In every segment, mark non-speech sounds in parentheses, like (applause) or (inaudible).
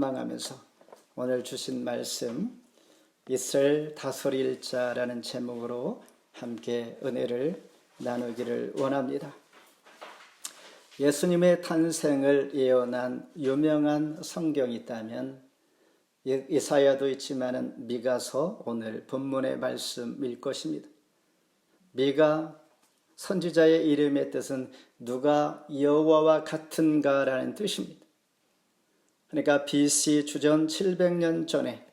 망하면서 오늘 주신 말씀 이슬 다스릴 자라는 제목으로 함께 은혜를 나누기를 원합니다. 예수님의 탄생을 예언한 유명한 성경이 있다면 이- 이사야도 있지만은 미가서 오늘 본문의 말씀일 것입니다. 미가 선지자의 이름의 뜻은 누가 여호와와 같은가라는 뜻입니다. 그러니까 BC 주전 700년 전에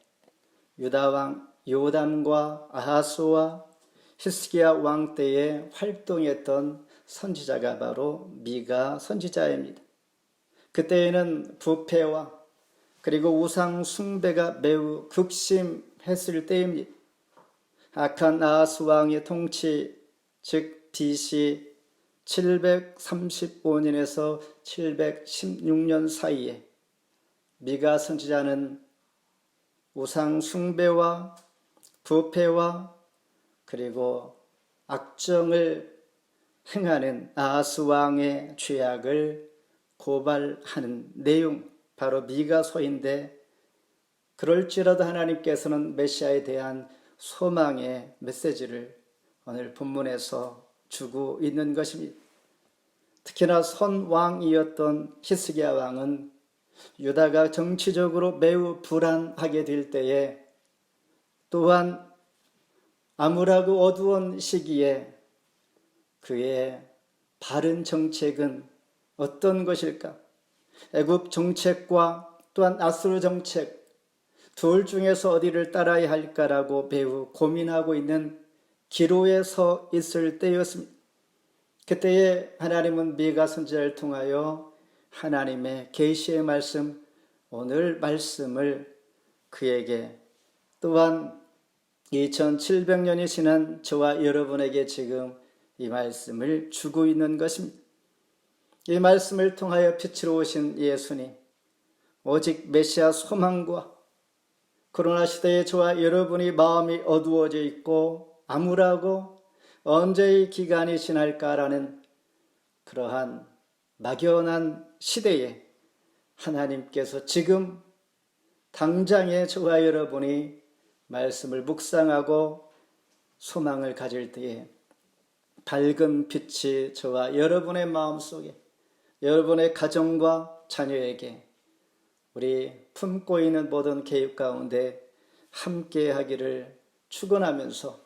유다 왕 요담과 아하스와 히스기야 왕 때에 활동했던 선지자가 바로 미가 선지자입니다. 그때에는 부패와 그리고 우상 숭배가 매우 극심했을 때입니다. 악한 아하스 왕의 통치 즉 BC 735년에서 716년 사이에 미가 선지자는 우상 숭배와 부패와 그리고 악정을 행하는 아하스 왕의 죄악을 고발하는 내용 바로 미가서인데 그럴지라도 하나님께서는 메시아에 대한 소망의 메시지를 오늘 본문에서 주고 있는 것입니다. 특히나 선왕이었던 히스기야 왕은 유다가 정치적으로 매우 불안하게 될 때에 또한 암울하고 어두운 시기에 그의 바른 정책은 어떤 것일까? 애굽 정책과 또한 아수르 정책 둘 중에서 어디를 따라야 할까라고 매우 고민하고 있는 기로에 서 있을 때였습니다. 그때에 하나님은 미가 선지자를 통하여 하나님의 계시의 말씀 오늘 말씀을 그에게 또한 2700년이 지난 저와 여러분에게 지금 이 말씀을 주고 있는 것입니다. 이 말씀을 통하여 빛으로 오신 예수님 오직 메시아 소망과 코로나 시대에 저와 여러분이 마음이 어두워져 있고 암울하고 언제의 기간이 지날까라는 그러한 막연한 시대에 하나님께서 지금 당장에 저와 여러분이 말씀을 묵상하고 소망을 가질 때에 밝은 빛이 저와 여러분의 마음 속에 여러분의 가정과 자녀에게 우리 품고 있는 모든 계획 가운데 함께 하기를 축원하면서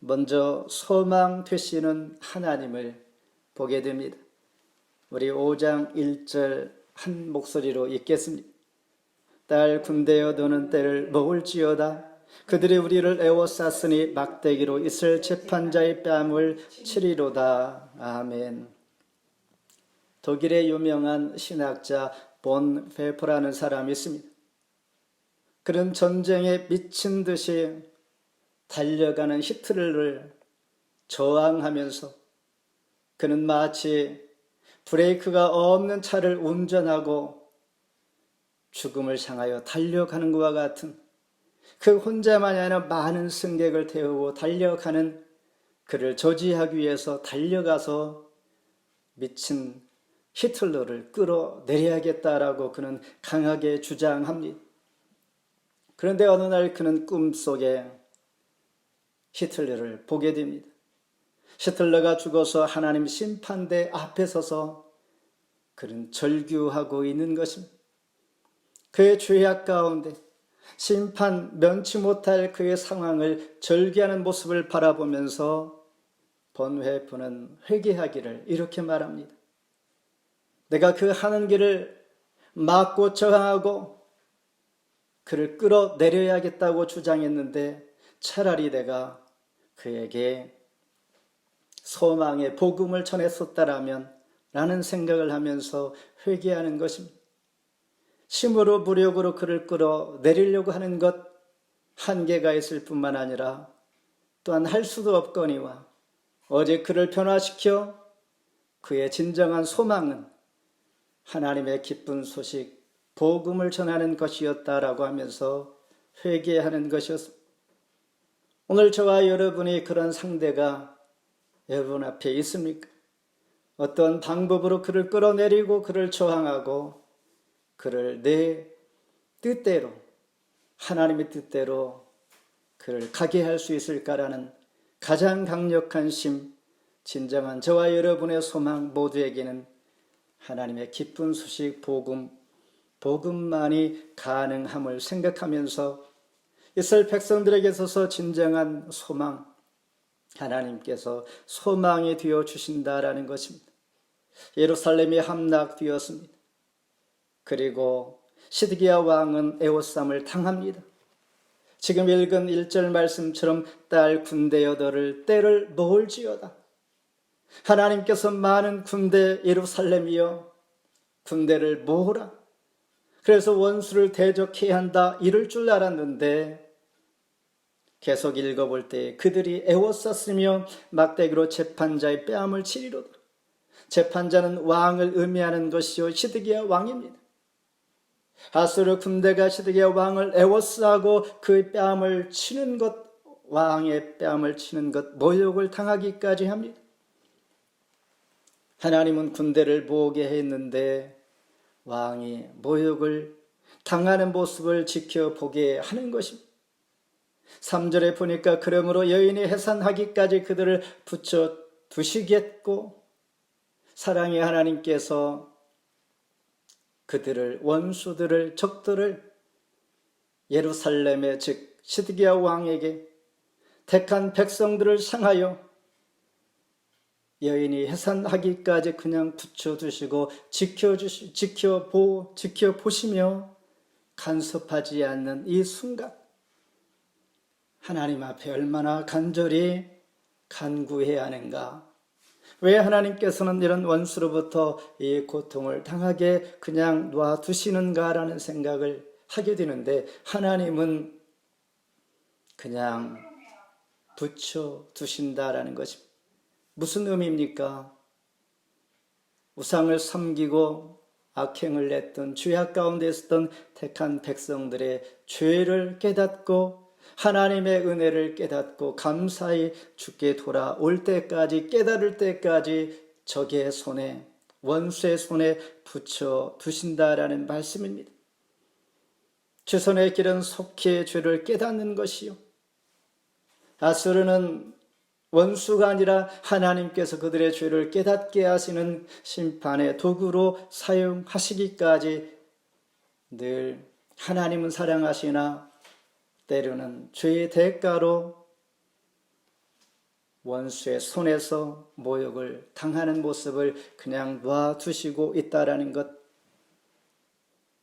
먼저 소망 되시는 하나님을 보게 됩니다. 우리 5장 1절 한 목소리로 읽겠습니다. 딸 군대여 너는 때를 먹을지어다 그들이 우리를 애워쌌으니 막대기로 있을 재판자의 뺨을 치리로다. 아멘. 독일의 유명한 신학자 본 페퍼라는 사람이 있습니다. 그는 전쟁에 미친 듯이 달려가는 히틀러를 저항하면서 그는 마치 브레이크가 없는 차를 운전하고 죽음을 향하여 달려가는 것과 같은 그 혼자만이 아니라 많은 승객을 태우고 달려가는 그를 저지하기 위해서 달려가서 미친 히틀러를 끌어내려야겠다라고 그는 강하게 주장합니다. 그런데 어느 날 그는 꿈속에 히틀러를 보게 됩니다. 히틀러가 죽어서 하나님 심판대 앞에 서서 그는 절규하고 있는 것입니다. 그의 죄악 가운데 심판 면치 못할 그의 상황을 절규하는 모습을 바라보면서 번회프는 회개하기를 이렇게 말합니다. 내가 그 하는 길을 막고 저항하고 그를 끌어내려야겠다고 주장했는데 차라리 내가 그에게 소망의 복음을 전했었다라면 라는 생각을 하면서 회개하는 것입니다. 힘으로 무력으로 그를 끌어 내리려고 하는 것 한계가 있을 뿐만 아니라 또한 할 수도 없거니와 어제 그를 변화시켜 그의 진정한 소망은 하나님의 기쁜 소식, 복음을 전하는 것이었다라고 하면서 회개하는 것이었습니다. 오늘 저와 여러분이 그런 상대가 여러분 앞에 있습니까? 어떤 방법으로 그를 끌어내리고 그를 저항하고 그를 내 뜻대로 하나님의 뜻대로 그를 가게 할 수 있을까라는 가장 강력한 심, 진정한 저와 여러분의 소망 모두에게는 하나님의 기쁜 소식 복음, 복음만이 가능함을 생각하면서 이스라엘 백성들에게 있어서 진정한 소망, 하나님께서 소망이 되어 주신다라는 것입니다. 예루살렘이 함락되었습니다. 그리고 시드기야 왕은 에오쌈을 당합니다. 지금 읽은 1절 말씀처럼 딸 군대 여덟을 때를 놓을지어다. 하나님께서 많은 군대 예루살렘이여 군대를 모으라. 그래서 원수를 대적해야 한다 이럴 줄 알았는데 계속 읽어볼 때 그들이 애워쌌으며 막대기로 재판자의 뺨을 치리로다. 재판자는 왕을 의미하는 것이요 시드기야 왕입니다. 아수르 군대가 시드기야 왕을 애워싸고 그 뺨을 치는 것 왕의 뺨을 치는 것 모욕을 당하기까지 합니다. 하나님은 군대를 모으게 했는데 왕이 모욕을 당하는 모습을 지켜보게 하는 것입니다. 3절에 보니까 그러므로 여인이 해산하기까지 그들을 붙여 두시겠고 사랑의 하나님께서 그들을 원수들을 적들을 예루살렘의 즉 시드기야 왕에게 택한 백성들을 상하여 여인이 해산하기까지 그냥 붙여두시고 지켜주시, 지켜보, 지켜보시며 간섭하지 않는 이 순간, 하나님 앞에 얼마나 간절히 간구해야 하는가. 왜 하나님께서는 이런 원수로부터 이 고통을 당하게 그냥 놔두시는가라는 생각을 하게 되는데, 하나님은 그냥 붙여 두신다라는 것입니다. 무슨 의미입니까? 우상을 섬기고 악행을 냈던 죄악 가운데 있었던 택한 백성들의 죄를 깨닫고 하나님의 은혜를 깨닫고 감사히 주께 돌아올 때까지 깨달을 때까지 적의 손에 원수의 손에 붙여 두신다라는 말씀입니다. 최선의 길은 속히 죄를 깨닫는 것이요. 아수르는 원수가 아니라 하나님께서 그들의 죄를 깨닫게 하시는 심판의 도구로 사용하시기까지 늘 하나님은 사랑하시나 때로는 죄의 대가로 원수의 손에서 모욕을 당하는 모습을 그냥 놔두시고 있다라는 것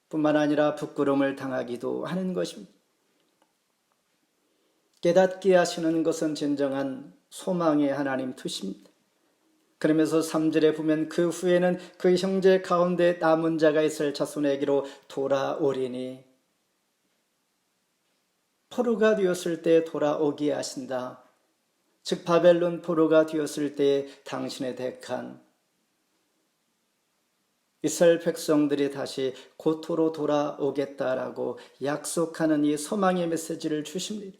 뿐만 아니라 부끄러움을 당하기도 하는 것입니다. 깨닫게 하시는 것은 진정한 소망의 하나님 투십니다. 그러면서 3절에 보면 그 후에는 그 형제 가운데 남은 자가 있을 자손에게로 돌아오리니 포로가 되었을 때 돌아오게 하신다. 즉 바벨론 포로가 되었을 때 당신의 택한 이스라엘 백성들이 다시 고토로 돌아오겠다라고 약속하는 이 소망의 메시지를 주십니다.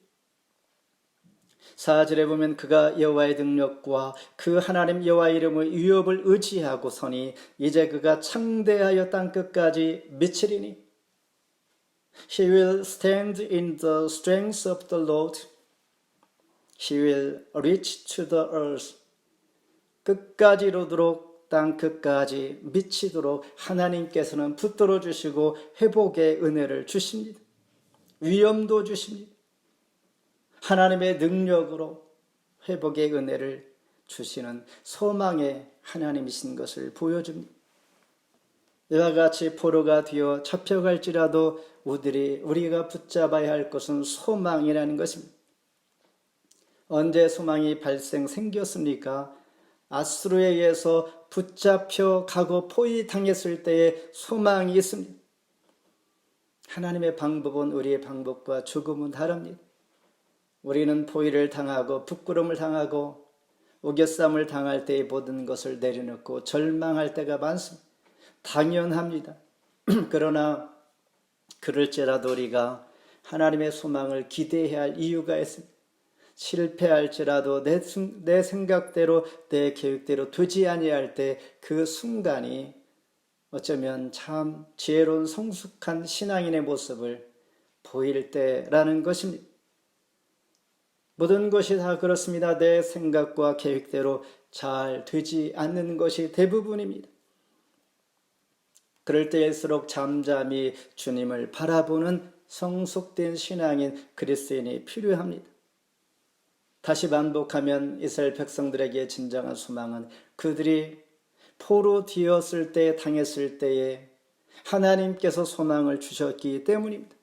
사절에 보면 그가 여호와의 능력과 그 하나님 여호와 이름의 위협을 의지하고 서니 이제 그가 창대하여 땅 끝까지 미치리니 He will stand in the strength of the Lord. He will reach to the earth. 끝까지 이르도록 땅 끝까지 미치도록 하나님께서는 붙들어 주시고 회복의 은혜를 주십니다. 위엄도 주십니다. 하나님의 능력으로 회복의 은혜를 주시는 소망의 하나님이신 것을 보여줍니다. 이와 같이 포로가 되어 잡혀갈지라도 우리들이 우리가 붙잡아야 할 것은 소망이라는 것입니다. 언제 소망이 발생 생겼습니까? 아수르에 의해서 붙잡혀 가고 포위당했을 때에 소망이 있습니다. 하나님의 방법은 우리의 방법과 조금은 다릅니다. 우리는 포위를 당하고 부끄러움을 당하고 우겨쌈을 당할 때의 모든 것을 내려놓고 절망할 때가 많습니다. 당연합니다. (clears throat) 그러나 그럴지라도 우리가 하나님의 소망을 기대해야 할 이유가 있습니다. 실패할지라도 내, 내 생각대로 내 계획대로 되지 아니할 때 그 순간이 어쩌면 참 지혜로운 성숙한 신앙인의 모습을 보일 때라는 것입니다. 모든 것이 다 그렇습니다. 내 생각과 계획대로 잘 되지 않는 것이 대부분입니다. 그럴 때일수록 잠잠히 주님을 바라보는 성숙된 신앙인 그리스인이 필요합니다. 다시 반복하면 이스라엘 백성들에게 진정한 소망은 그들이 포로 뒤었을 때 당했을 때에 하나님께서 소망을 주셨기 때문입니다.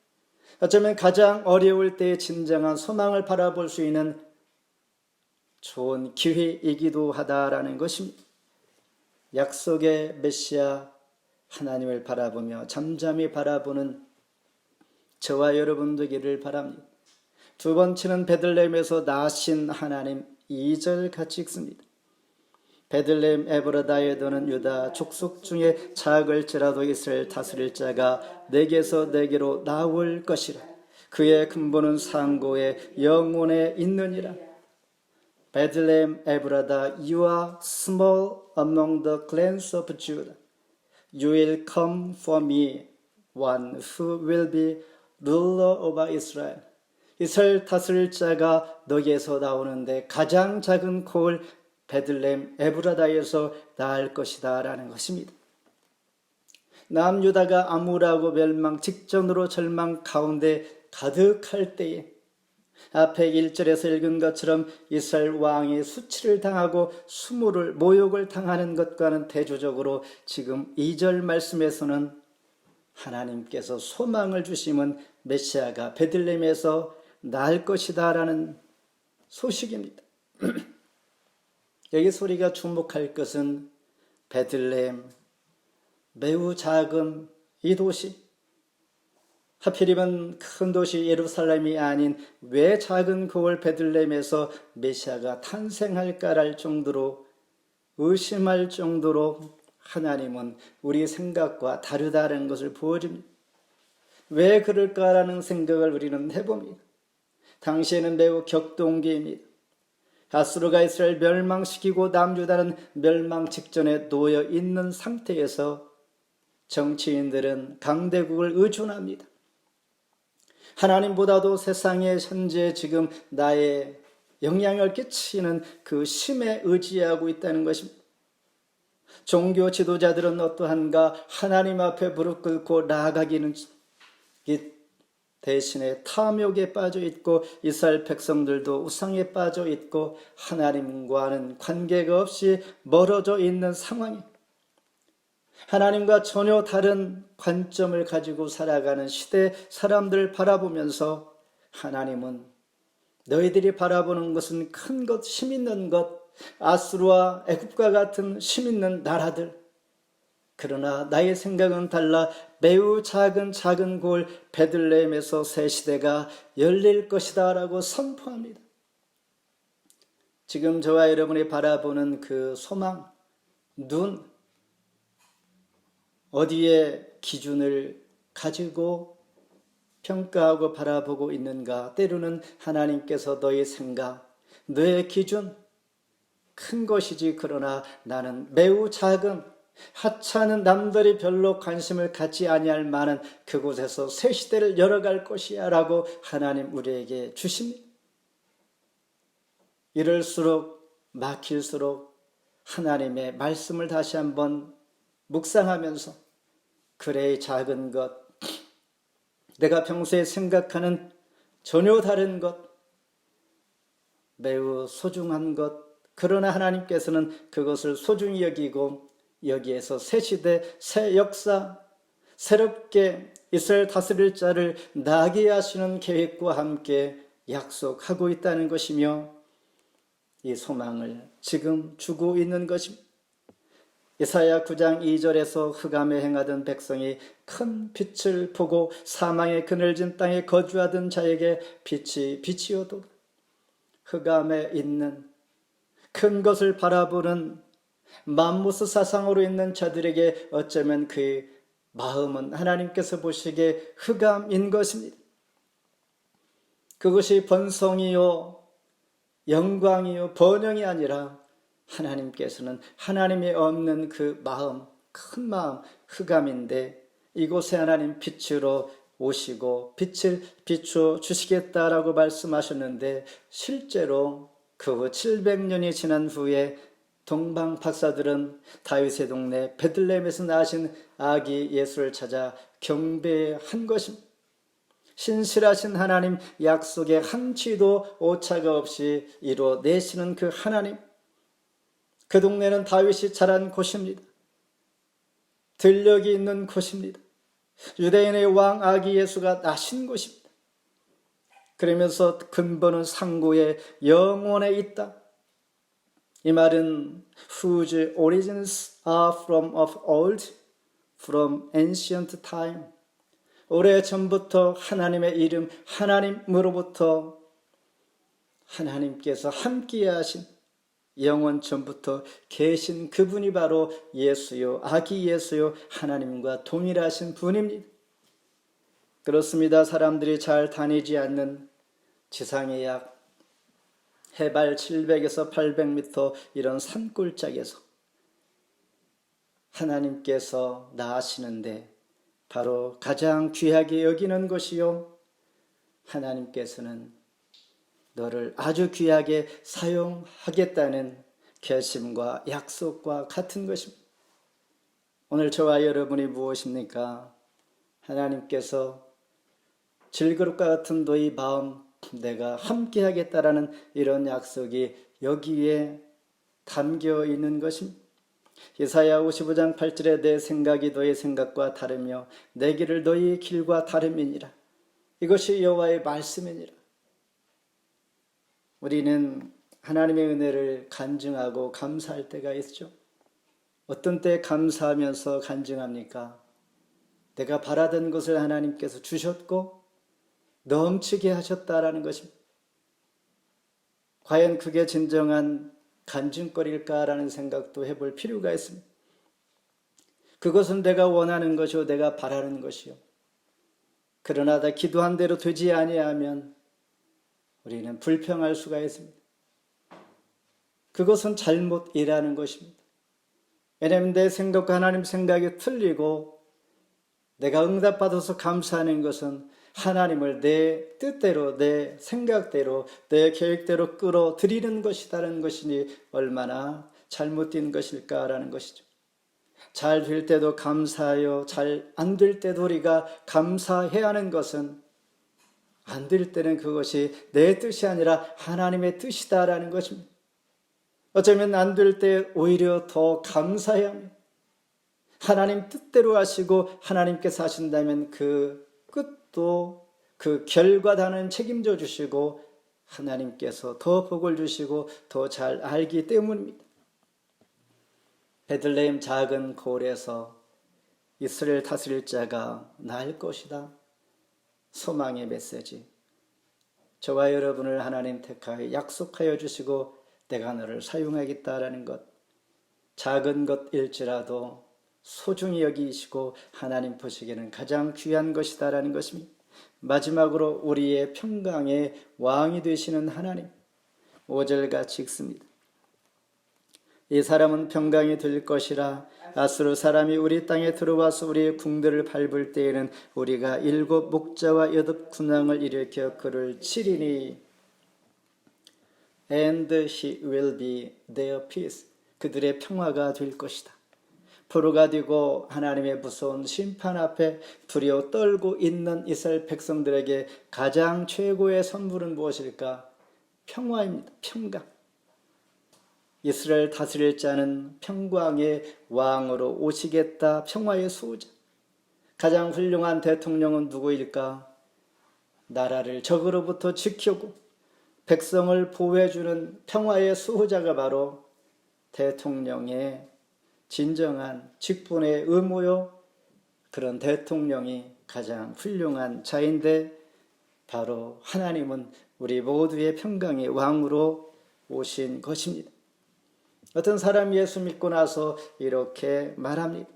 어쩌면 가장 어려울 때 진정한 소망을 바라볼 수 있는 좋은 기회이기도 하다라는 것입니다. 약속의 메시아 하나님을 바라보며 잠잠히 바라보는 저와 여러분 되기를 바랍니다. 두 번째는 베들레헴에서 나신 하나님 2절 같이 읽습니다. 베들레헴 에브라다에 도는 유다 족속 중에 작을지라도 이스라엘 다스릴 자가 내게서 내게로 나올 것이라. 그의 근본은 상고의 영혼에 있느니라. 베들레헴 에브라다 you are small among the clans of Judah. You will come for me one who will be ruler over Israel. 이스라엘 다스릴 자가 너에게서 나오는데 가장 작은 콜 베들렘 에브라다에서 나을 것이다 라는 것입니다. 남유다가 암울하고 멸망 직전으로 절망 가운데 가득할 때에 앞에 1절에서 읽은 것처럼 이스라엘 왕이 수치를 당하고 수모를 모욕을 당하는 것과는 대조적으로 지금 2절 말씀에서는 하나님께서 소망을 주심은 메시아가 베들렘에서 날 것이다라는 소식입니다. (clears throat) 여기 소리가 주목할 것은 베들레헴 매우 작은 이 도시 하필이면 큰 도시 예루살렘이 아닌 왜 작은 그월 베들레헴에서 메시아가 탄생할까랄 정도로 의심할 정도로 하나님은 우리 생각과 다르다는 것을 보여줍니다. 왜 그럴까라는 생각을 우리는 해봅니다. 당시에는 매우 격동기입니다. 아수르가 이스라엘 멸망시키고 남유다는 멸망 직전에 놓여 있는 상태에서 정치인들은 강대국을 의존합니다. 하나님보다도 세상에 현재 지금 나의 영향을 끼치는 그 힘에 의지하고 있다는 것입니다. 종교 지도자들은 어떠한가 하나님 앞에 무릎 꿇고 나아가기는 대신에 탐욕에 빠져 있고 이스라엘 백성들도 우상에 빠져 있고 하나님과는 관계가 없이 멀어져 있는 상황이 하나님과 전혀 다른 관점을 가지고 살아가는 시대 사람들 바라보면서 하나님은 너희들이 바라보는 것은 큰 것, 힘 있는 것, 아수르와 애굽과 같은 힘 있는 나라들 그러나 나의 생각은 달라 매우 작은 작은 골 베들레헴에서 새 시대가 열릴 것이다라고 선포합니다. 지금 저와 여러분이 바라보는 그 소망, 눈, 어디에 기준을 가지고 평가하고 바라보고 있는가? 때로는 하나님께서 너의 생각, 너의 기준, 큰 것이지 그러나 나는 매우 작은 하찮은 남들이 별로 관심을 갖지 아니할 만한 그곳에서 새 시대를 열어갈 것이야라고 하나님 우리에게 주십니다. 이럴수록 막힐수록 하나님의 말씀을 다시 한번 묵상하면서 그래 작은 것 내가 평소에 생각하는 전혀 다른 것 매우 소중한 것 그러나 하나님께서는 그것을 소중히 여기고 여기에서 새 시대, 새 역사, 새롭게 이스라엘 다스릴 자를 나게 하시는 계획과 함께 약속하고 있다는 것이며 이 소망을 지금 주고 있는 것입니다. 이사야 9장 2절에서 흑암에 행하던 백성이 큰 빛을 보고 사망의 그늘진 땅에 거주하던 자에게 빛이 빛이어도 흑암에 있는 큰 것을 바라보는 맘모스 사상으로 있는 자들에게 어쩌면 그 마음은 하나님께서 보시기에 흑암인 것입니다. 그것이 번성이요, 영광이요, 번영이 아니라 하나님께서는 하나님이 없는 그 마음, 큰 마음, 흑암인데 이곳에 하나님 빛으로 오시고 빛을 비추어 주시겠다라고 말씀하셨는데 실제로 그 후 700년이 지난 후에 동방 박사들은 다윗의 동네 베들레헴에서 나신 아기 예수를 찾아 경배한 것입니다. 신실하신 하나님 약속에 한치도 오차가 없이 이루어내시는 그 하나님 그 동네는 다윗이 자란 곳입니다. 들녘이 있는 곳입니다. 유대인의 왕 아기 예수가 나신 곳입니다. 그러면서 근본은 상고의 영혼에 있다. 이 말은 whose origins are from of old, from ancient time. 오래 전부터 하나님의 이름 하나님으로부터 하나님께서 함께 하신 영원 전부터 계신 그분이 바로 예수요, 아기 예수요, 하나님과 동일하신 분입니다. 그렇습니다. 사람들이 잘 다니지 않는 지상의 약 해발 700에서 800m 이런 산골짜기에서 하나님께서 나시는데 바로 가장 귀하게 여기는 것이요. 하나님께서는 너를 아주 귀하게 사용하겠다는 결심과 약속과 같은 것입니다. 오늘 저와 여러분이 무엇입니까? 하나님께서 질그릇과 같은 너희 마음 내가 함께 하겠다라는 이런 약속이 여기에 담겨 있는 것입니다. 예사야 55장 8절에 내 생각이 너의 생각과 다르며 내 길을 너희 길과 다름이니라. 이것이 여호와의 말씀이니라. 우리는 하나님의 은혜를 간증하고 감사할 때가 있죠. 어떤 때 감사하면서 간증합니까? 내가 바라던 것을 하나님께서 주셨고 넘치게 하셨다라는 것입니다. 과연 그게 진정한 간증거리일까라는 생각도 해볼 필요가 있습니다. 그것은 내가 원하는 것이요, 내가 바라는 것이요. 그러나 다 기도한 대로 되지 아니하면 우리는 불평할 수가 있습니다. 그것은 잘못이라는 것입니다. 왜냐하면 내 생각과 하나님 생각이 틀리고 내가 응답받아서 감사하는 것은 하나님을 내 뜻대로, 내 생각대로, 내 계획대로 끌어들이는 것이다는 것이니 얼마나 잘못된 것일까라는 것이죠. 잘 될 때도 감사하여 잘 안 될 때도 우리가 감사해야 하는 것은 안 될 때는 그것이 내 뜻이 아니라 하나님의 뜻이다라는 것입니다. 어쩌면 안 될 때 오히려 더 감사해야 합니다. 하나님 뜻대로 하시고 하나님께서 하신다면 그 끝도 그 결과단은 책임져 주시고 하나님께서 더 복을 주시고 더 잘 알기 때문입니다. 베들레헴 작은 고을에서 이스라엘 다스릴 자가 날 것이다. 소망의 메시지. 저와 여러분을 하나님 택하여 약속하여 주시고 내가 너를 사용하겠다라는 것. 작은 것일지라도 소중히 여기시고 하나님 보시기에는 가장 귀한 것이다라는 것입니다. 마지막으로 우리의 평강의 왕이 되시는 하나님 5절같이 읽습니다. 이 사람은 평강이 될 것이라 아수르 사람이 우리 땅에 들어와서 우리의 궁들을 밟을 때에는 우리가 일곱 목자와 여덟 군왕을 일으켜 그를 치리니 and he will be their peace 그들의 평화가 될 것이다. 포로가 되고 하나님의 무서운 심판 앞에 두려워 떨고 있는 이스라엘 백성들에게 가장 최고의 선물은 무엇일까? 평화입니다. 평강. 이스라엘 다스릴 자는 평강의 왕으로 오시겠다. 평화의 수호자. 가장 훌륭한 대통령은 누구일까? 나라를 적으로부터 지키고 백성을 보호해주는 평화의 수호자가 바로 대통령의 진정한 직분의 의무요. 그런 대통령이 가장 훌륭한 자인데 바로 하나님은 우리 모두의 평강의 왕으로 오신 것입니다. 어떤 사람이 예수 믿고 나서 이렇게 말합니다.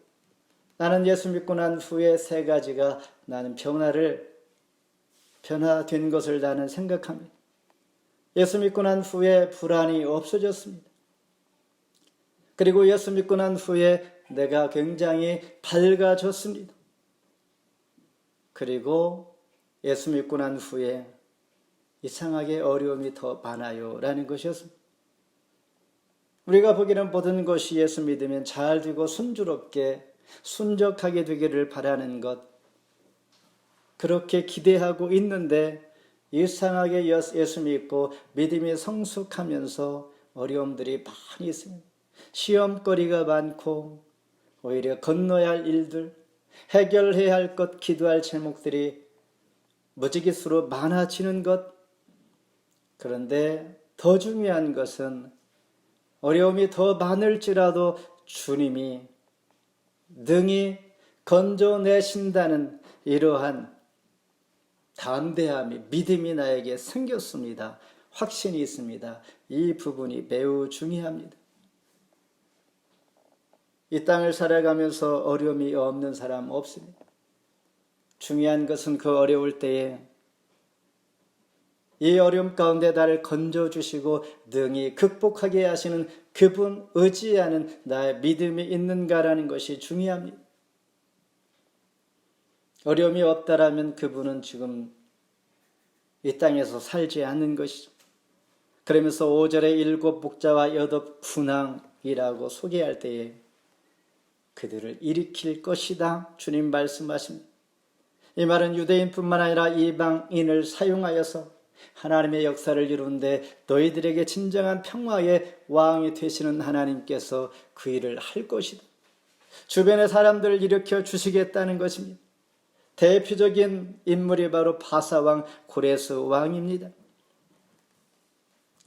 나는 예수 믿고 난 후에 세 가지가 나는 변화를 변화된 것을 나는 생각합니다. 예수 믿고 난 후에 불안이 없어졌습니다. 그리고 예수 믿고 난 후에 내가 굉장히 밝아졌습니다. 그리고 예수 믿고 난 후에 이상하게 어려움이 더 많아요. 라는 것이었습니다. 우리가 보기는 모든 것이 예수 믿으면 잘 되고 순조롭게 순적하게 되기를 바라는 것. 그렇게 기대하고 있는데 이상하게 예수 믿고 믿음이 성숙하면서 어려움들이 많이 있습니다. 시험거리가 많고 오히려 건너야 할 일들, 해결해야 할 것, 기도할 제목들이 무지기수로 많아지는 것. 그런데 더 중요한 것은 어려움이 더 많을지라도 주님이 능히 건져내신다는 이러한 담대함이 믿음이 나에게 생겼습니다. 확신이 있습니다. 이 부분이 매우 중요합니다. 이 땅을 살아가면서 어려움이 없는 사람 없습니다. 중요한 것은 그 어려울 때에 이 어려움 가운데 나를 건져주시고 능히 극복하게 하시는 그분 의지하는 나의 믿음이 있는가라는 것이 중요합니다. 어려움이 없다라면 그분은 지금 이 땅에서 살지 않는 것이죠. 그러면서 5절에 일곱 목자와 여덟 군왕이라고 소개할 때에 그들을 일으킬 것이다. 주님 말씀하십니다. 이 말은 유대인뿐만 아니라 이방인을 사용하여서 하나님의 역사를 이루는데 너희들에게 진정한 평화의 왕이 되시는 하나님께서 그 일을 할 것이다. 주변의 사람들을 일으켜 주시겠다는 것입니다. 대표적인 인물이 바로 바사왕 고레스 왕입니다.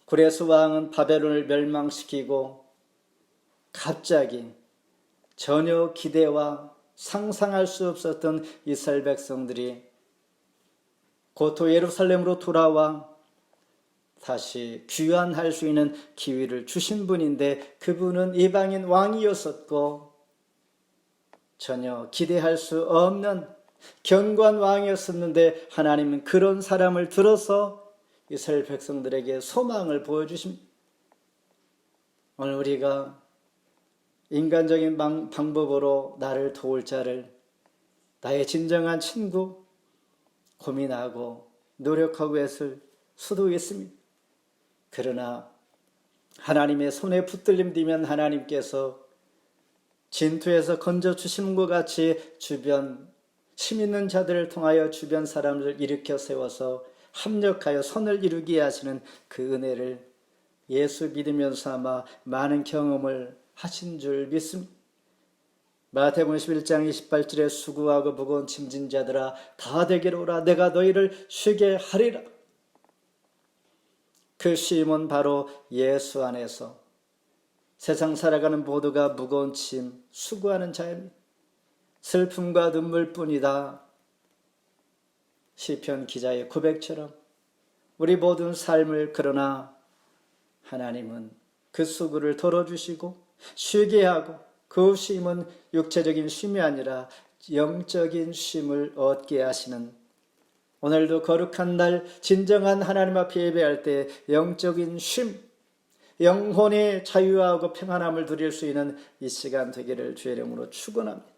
고레스 왕은 바벨론을 멸망시키고 갑자기 전혀 기대와 상상할 수 없었던 이스라엘 백성들이 고토 예루살렘으로 돌아와 다시 귀환할 수 있는 기회를 주신 분인데 그분은 이방인 왕이었었고 전혀 기대할 수 없는 견고한 왕이었었는데 하나님은 그런 사람을 들어서 이스라엘 백성들에게 소망을 보여주십니다. 오늘 우리가 인간적인 방, 방법으로 나를 도울 자를 나의 진정한 친구 고민하고 노력하고 했을 수도 있습니다. 그러나 하나님의 손에 붙들림 되면 하나님께서 진투에서 건져 주시는 것 같이 주변 힘 있는 자들을 통하여 주변 사람을 일으켜 세워서 합력하여 선을 이루게 하시는 그 은혜를 예수 믿으면서 아마 많은 경험을 하신 줄 믿습니다. 마태복음 11장 28절에 수고하고 무거운 짐진 자들아 다 되기로 오라 내가 너희를 쉬게 하리라. 그 쉼은 바로 예수 안에서 세상 살아가는 모두가 무거운 짐 수고하는 자입니다. 슬픔과 눈물뿐이다. 시편 기자의 고백처럼 우리 모든 삶을 그러나 하나님은 그 수고를 덜어주시고 쉬게 하고 그 쉼은 육체적인 쉼이 아니라 영적인 쉼을 얻게 하시는 오늘도 거룩한 날 진정한 하나님 앞에 예배할 때 영적인 쉼, 영혼의 자유하고 평안함을 누릴 수 있는 이 시간 되기를 주의 이름으로 축원합니다.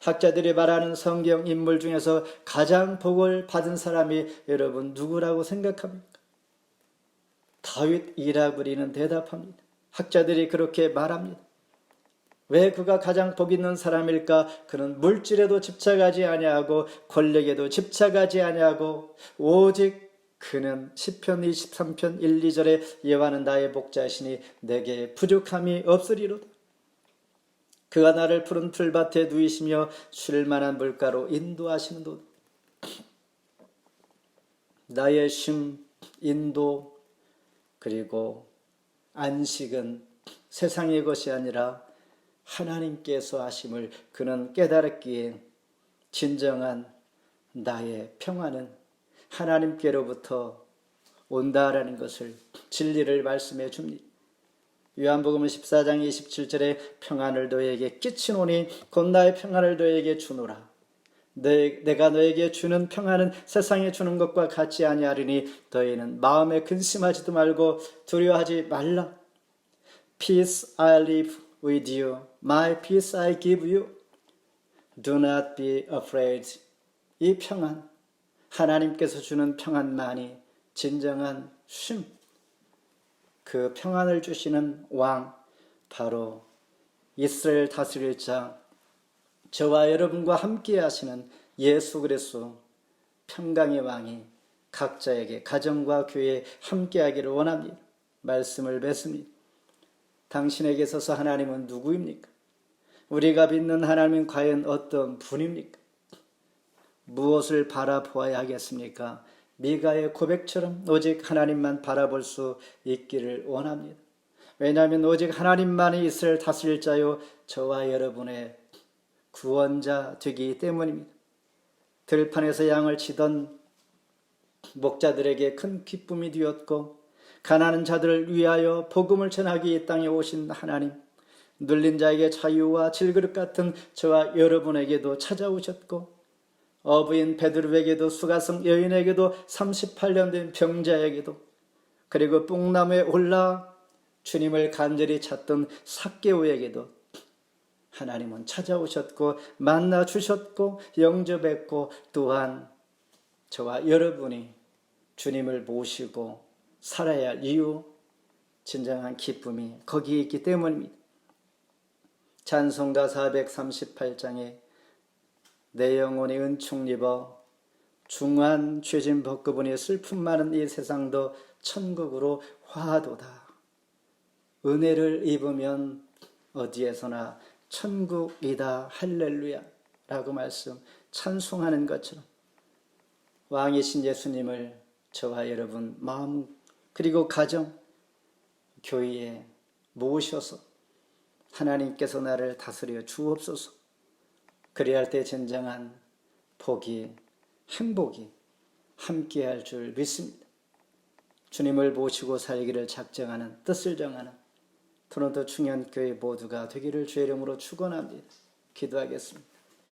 학자들이 말하는 성경 인물 중에서 가장 복을 받은 사람이 여러분 누구라고 생각합니까? 다윗이라고 우리는 대답합니다. 학자들이 그렇게 말합니다. 왜 그가 가장 복 있는 사람일까? 그는 물질에도 집착하지 아니하고 권력에도 집착하지 아니하고 오직 그는 시편 23편 1, 2절에 예와는 나의 복자시니 내게 부족함이 없으리로다. 그가 나를 푸른 풀밭에 누이시며 쉴 만한 물가로 인도하시는도다. 나의 쉼, 인도, 그리고 안식은 세상의 것이 아니라 하나님께서 하심을 그는 깨달았기에 진정한 나의 평화는 하나님께로부터 온다라는 것을 진리를 말씀해 줍니다. 요한복음 14장 27절에 평안을 너에게 끼치노니 곧 나의 평안을 너에게 주노라. 내, 내가 너에게 주는 평안은 세상에 주는 것과 같지 아니하리니 너희는 마음에 근심하지도 말고 두려워하지 말라. Peace I leave with you. My peace I give you. Do not be afraid. 이 평안, 하나님께서 주는 평안만이 진정한 쉼. 그 평안을 주시는 왕, 바로 이스라엘 다스릴 자, 저와 여러분과 함께 하시는 예수 그리스도 평강의 왕이 각자에게 가정과 교회에 함께 하기를 원합니다. 말씀을 맺습니다. 당신에게 있어서 하나님은 누구입니까? 우리가 믿는 하나님은 과연 어떤 분입니까? 무엇을 바라보아야 하겠습니까? 미가의 고백처럼 오직 하나님만 바라볼 수 있기를 원합니다. 왜냐하면 오직 하나님만이 이스라엘 다스릴 자요 저와 여러분의 구원자 되기 때문입니다. 들판에서 양을 치던 목자들에게 큰 기쁨이 되었고 가난한 자들을 위하여 복음을 전하기 이 땅에 오신 하나님 눌린 자에게 자유와 질그릇 같은 저와 여러분에게도 찾아오셨고 어부인 베드로에게도 수가성 여인에게도 38년 된 병자에게도 그리고 뽕나무에 올라 주님을 간절히 찾던 삭개오에게도 하나님은 찾아오셨고 만나 주셨고 영접했고 또한 저와 여러분이 주님을 모시고 살아야 할 이유 진정한 기쁨이 거기에 있기 때문입니다. 찬송가 438장에 내 영혼이 은총 입어 중한 죄진 벗그분이 슬픔 많은 이 세상도 천국으로 화도다. 은혜를 입으면 어디에서나 천국이다 할렐루야 라고 말씀 찬송하는 것처럼 왕이신 예수님을 저와 여러분 마음 그리고 가정 교회에 모셔서 하나님께서 나를 다스려 주옵소서 그리할 때 진정한 복이 행복이 함께할 줄 믿습니다. 주님을 모시고 살기를 작정하는 뜻을 정하는 토론토 충현교회 모두가 되기를 주의 이름으로 축원합니다. 기도하겠습니다.